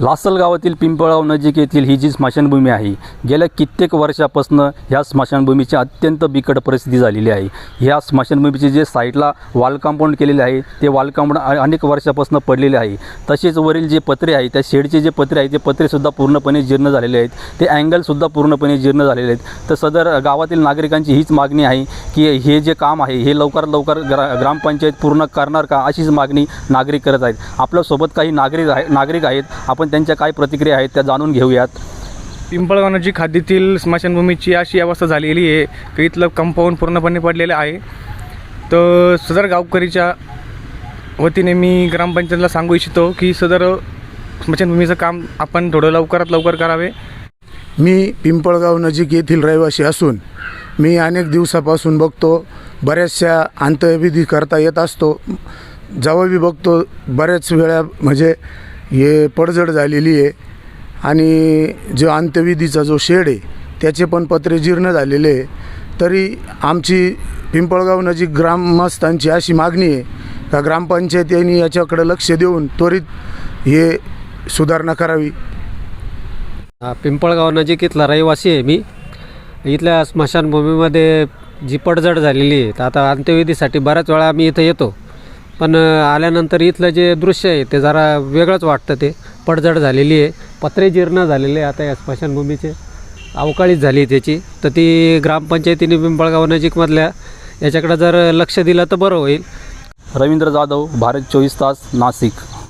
लासल गावातील पिंपळगाव नजीक येथील ही जी स्मशानभूमी आहे गेल्या कित्येक वर्षापासून ह्या स्मशानभूमीची अत्यंत बिकट परिस्थिती झालेली आहे. ह्या स्मशानभूमीचे जे साईडला वाल कंपाऊंड केलेले आहे ते वाल कंपाऊंड अनेक वर्षापासून पडलेले आहे. तसेच वरील जे पत्रे आहे त्या शेडचे जे पत्रे आहे ते पत्रेसुद्धा पूर्णपणे जीर्ण झालेले आहेत. ते अँगलसुद्धा पूर्णपणे जीर्ण झालेले आहेत. तर सदर गावातील नागरिकांची हीच मागणी आहे की हे जे काम आहे हे लवकरात लवकर ग्रा ग्रामपंचायत पूर्ण करणार का अशीच मागणी नागरिक करत आहेत. आपल्यासोबत काही नागरिक आहे नागरिक आहेत. आपण त्यांच्या काय प्रतिक्रिया आहेत त्या जाणून घेऊयात. पिंपळगाव नजीक हद्दीतील स्मशानभूमीची अशी अवस्था झालेली आहे की इथलं कंपाऊंड पूर्णपणे पडलेलं आहे. तर सदर गावकरीच्या वतीने मी ग्रामपंचायतला सांगू इच्छितो की सदर स्मशानभूमीचं काम आपण थोडं लवकरात लवकर करावे. मी पिंपळगाव नजीक येथील रहिवासी असून मी अनेक दिवसापासून बघतो बऱ्याचशा अंत्यविधी करता येत असतो. जेव्हा बी बघतो बऱ्याच वेळा म्हणजे हे पडझड झालेली आहे. आणि जो अंत्यविधीचा जो शेड आहे त्याचे पण पत्रे जीर्ण झालेले आहे. तरी आमची पिंपळगाव नजीक ग्रामस्थांची अशी मागणी आहे का ग्रामपंचायतीने याच्याकडे लक्ष देऊन त्वरित हे सुधारणा करावी. हा, पिंपळगाव नजीक इथला रहिवासी आहे मी. इथल्या स्मशानभूमीमध्ये जी पडझड झालेली आहे तर आता अंत्यविधीसाठी बऱ्याच वेळा आम्ही इथं येतो. पण आल्यानंतर इथलं जे दृश्य आहे ते जरा वेगळंच वाटतं ते. पडझड झालेली आहे. पत्रे जीर्ण झालेले आहे आता या स्मशानभूमीचे. अवकाळीच झाली आहे त्याची. तर ती ग्रामपंचायतीने पिंपळगाव नजीकमधल्या याच्याकडं जर लक्ष दिलं तर बरं होईल. रवींद्र जाधव भारत चोवीस तास नाशिक.